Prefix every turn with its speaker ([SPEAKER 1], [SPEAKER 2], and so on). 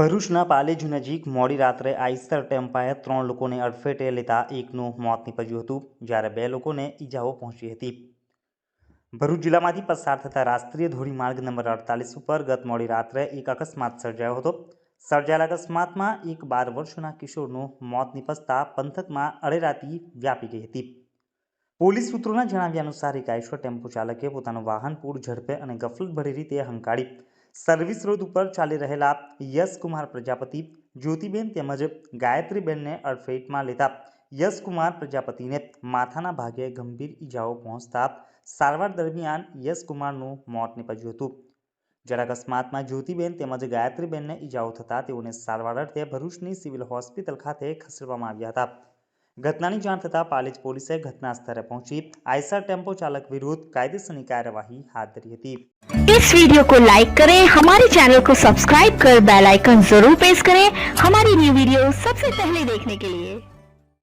[SPEAKER 1] ભરૂચના પાલેજ નજીક મોડી રાત્રે આઈસર ટેમ્પાએ ત્રણ લોકોને અડફેટે લેતા એકનું મોત નીપજ્યું હતું, જ્યારે બે લોકોને ઈજાઓ પહોંચી હતી. ભરૂચ જિલ્લામાંથી પસાર થતા રાષ્ટ્રીય ધોરીમાર્ગ નંબર અડતાલીસ ઉપર ગત મોડી રાત્રે એક અકસ્માત સર્જાયો હતો. સર્જાયેલા અકસ્માતમાં એક બાર વર્ષના કિશોરનું મોત નીપજતા પંથકમાં અડેરાતી વ્યાપી ગઈ હતી. પોલીસ સૂત્રોના જણાવ્યા અનુસાર એક આઈશર ટેમ્પો ચાલકે પોતાનું વાહન પૂર ઝડપે અને ગફલતભરી રીતે હંકારી સર્વિસ રોડ ઉપર ચાલી રહેલા યશકુમાર પ્રજાપતિ, જ્યોતિબેન તેમજ ગાયત્રીબેનને અડફેટમાં લેતા યશકુમાર પ્રજાપતિને માથાના ભાગે ગંભીર ઈજાઓ પહોંચતા સારવાર દરમિયાન યશકુમારનું મોત નીપજ્યું હતું. જ્યારે અકસ્માતમાં જ્યોતિબેન તેમજ ગાયત્રીબેનને ઈજાઓ થતાં તેઓને સારવાર અર્થે ભરૂચની સિવિલ હોસ્પિટલ ખાતે ખસેડવામાં આવ્યા હતા. ઘટનાની જાણ થતાં પાલેજ પોલીસે ઘટના સ્થળે પહોંચી આઈસર ટેમ્પો ચાલક વિરુદ્ધ કાયદેસરની કાર્યવાહી હાથ ધરી હતી
[SPEAKER 2] इस वीडियो को लाइक करें हमारे चैनल को सब्सक्राइब कर बेल आइकन जरूर प्रेस करें हमारी न्यू वीडियो सबसे पहले देखने के लिए